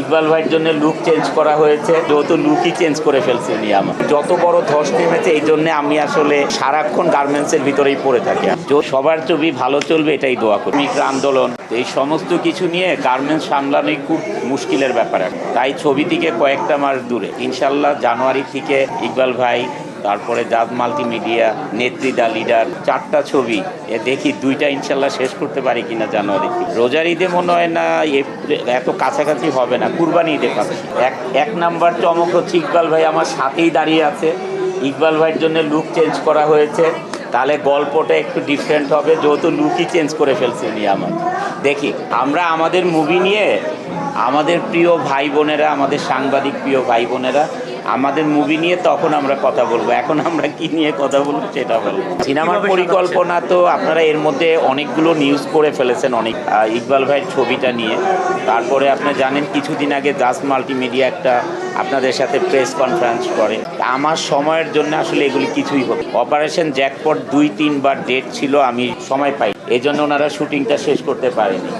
ইকবাল ভাইয়ের জন্য look change করা হয়েছে। যেহেতু লুকই চেঞ্জ করে ফেলছে উনি আমার যত বড় ধস নেমেছে, এই জন্য আমি আসলে সারাক্ষণ গার্মেন্টসের ভিতরেই পড়ে থাকি। সবার ছবি ভালো চলবে, এটাই দোয়া করি। শ্রমিক আন্দোলন, এই সমস্ত কিছু নিয়ে গার্মেন্টস সামলানোই খুব মুশকিলের ব্যাপার। তাই ছবি থেকে কয়েকটা মাস দূরে। ইনশাল্লাহ জানুয়ারি থেকে ইকবাল ভাই তারপরে জাত, মাল্টিমিডিয়া, নেত্রীদা, লিডার, চারটা ছবি। এ দেখি দুইটা ইনশাল্লাহ শেষ করতে পারি কিনা জানুয়ারি রোজার ঈদে মনে হয় না এত কাছাকাছি হবে না, কুরবানি ঈদে পাচ্ছি। এক এক নাম্বার চমক হচ্ছে ইকবাল ভাই আমার সাথেই দাঁড়িয়ে আছে। ইকবাল ভাইয়ের জন্য লুক চেঞ্জ করা হয়েছে। তাহলে গল্পটা একটু ডিফারেন্ট হবে, যেহেতু লুকই চেঞ্জ করে ফেলছে উনি আমার দেখি, আমরা আমাদের মুভি নিয়ে আমাদের প্রিয় ভাই বোনেরা, আমাদের সাংবাদিক প্রিয় ভাই বোনেরা আমাদের মুভি নিয়ে তখন আমরা কথা বলব। এখন আমরা কি নিয়ে কথা বলব সেটা বলব। সিনেমার পরিকল্পনা তো আপনারা এর মধ্যে অনেকগুলো নিউজ করে ফেলেছেন অনেক ইকবাল ভাইয়ের ছবিটা নিয়ে। তারপরে আপনি জানেন কিছুদিন আগে জাস মাল্টিমিডিয়া একটা আপনাদের সাথে প্রেস কনফারেন্স করে। আমার সময়ের জন্য আসলে এগুলি কিছুই হবে। অপারেশন জ্যাকপট দুই তিনবার ডেট ছিল আমি সময় পাই এই জন্য ওনারা শুটিংটা শেষ করতে পারেনি।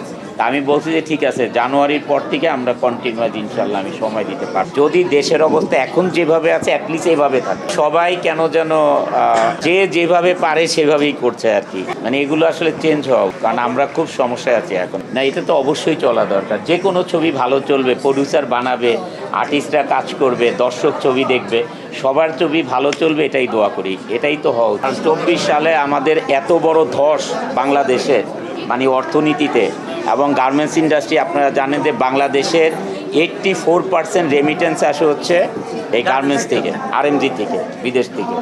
তা আমি বলছি যে ঠিক আছে, জানুয়ারির পর থেকে আমরা কন্টিনিউয়াস ইনশাল্লাহ আমি সময় দিতে পারব। যদি দেশের অবস্থা এখন যেভাবে আছে অ্যাটলিস্ট এইভাবে থাকে। সবাই কেন যেন যে যেভাবে পারে সেভাবেই করছে আর কি। মানে এগুলো আসলে চেঞ্জ হওয়া কারণ আমরা খুব সমস্যায় আছি এখন। না, এটা তো অবশ্যই চলা দরকার। যে কোনো ছবি ভালো চলবে প্রডিউসার বানাবে আর্টিস্টরা কাজ করবে, দর্শক ছবি দেখবে, সবার ছবি ভালো চলবে, এটাই দোয়া করি। এটাই তো হওয়া উচিত। চব্বিশ সালে আমাদের এত বড় ধস বাংলাদেশের মানে অর্থনীতিতে এবং গার্মেন্টস ইন্ডাস্ট্রি আপনারা জানেন যে বাংলাদেশের এইট্টি ফোর পার্সেন্ট রেমিটেন্স আসে হচ্ছে এই গার্মেন্টস থেকে আরএমজি থেকে, বিদেশ থেকে।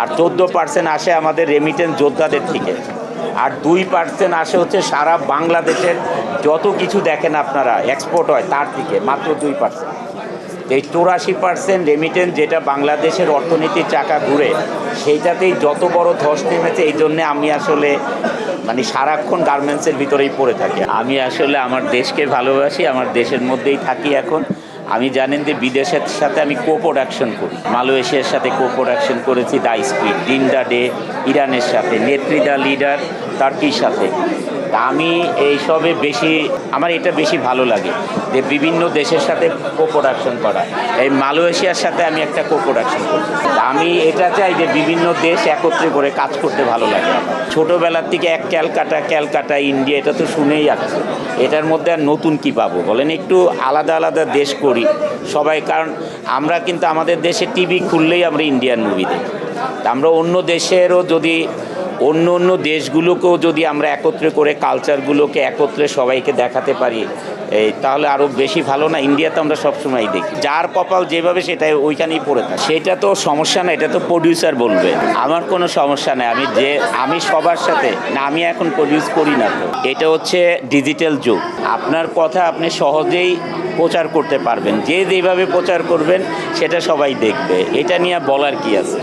আর চোদ্দ পার্সেন্ট আসে আমাদের রেমিটেন্স যোদ্ধাদের থেকে। আর দুই পার্সেন্ট আসে হচ্ছে সারা বাংলাদেশের যত কিছু দেখেন আপনারা এক্সপোর্ট হয় তার থেকে, মাত্র দুই পার্সেন্ট এই চৌরাশি পার্সেন্ট রেমিটেন্স যেটা বাংলাদেশের অর্থনীতির চাকা ঘুরে, সেইটাতেই যত বড় ধস নেমেছে, এই জন্যে আমি আসলে মানে সারাক্ষণ গার্মেন্টসের ভিতরেই পড়ে থাকে। আমি আসলে আমার দেশকে ভালোবাসি, আমার দেশের মধ্যেই থাকি এখন। আমি জানেন যে বিদেশের সাথে আমি কো প্রোডাকশন করি। মালয়েশিয়ার সাথে কো প্রোডাকশন করেছি দা স্পিড ডিন্ডা ডে ইরানের সাথে নেত্রিদা লিডার টার্কির সাথে। আমি এইসবে বেশি, আমার এটা বেশি ভালো লাগে যে বিভিন্ন দেশের সাথে কো প্রোডাকশন করা। এই মালয়েশিয়ার সাথে আমি একটা কো প্রোডাকশন করছি। তা আমি এটা চাই যে বিভিন্ন দেশ একত্রে করে কাজ করতে ভালো লাগে ছোটোবেলার থেকে এক ক্যালকাটা ক্যালকাটা, ইন্ডিয়া, এটা তো শুনেই আসছে এটার মধ্যে আর নতুন কি পাবো? বলেন, একটু আলাদা আলাদা দেশ করি। সবাই, কারণ আমরা কিন্তু আমাদের দেশে টিভি খুললেই আমরা ইন্ডিয়ান মুভি দেখি। আমরা অন্য দেশেরও যদি অন্য অন্য দেশগুলোকেও যদি আমরা একত্রে করে কালচারগুলোকে একত্রে সবাইকে দেখাতে পারি এই তাহলে আরও বেশি ভালো না? ইন্ডিয়াতে আমরা সবসময় দেখি। যার কপাল যেভাবে সেটাই ওইখানেই পড়ে থাকে। সেটা তো সমস্যা না, এটা তো প্রডিউসার বলবে। আমার কোনো সমস্যা নেই। আমি যে, আমি সবার সাথে, না, আমি এখন প্রডিউস করি না তো। এটা হচ্ছে ডিজিটাল যুগ। আপনার কথা আপনি সহজেই প্রচার করতে পারবেন। যে যেভাবে প্রচার করবেন, সেটা সবাই দেখবে। এটা নিয়ে বলার কি আছে?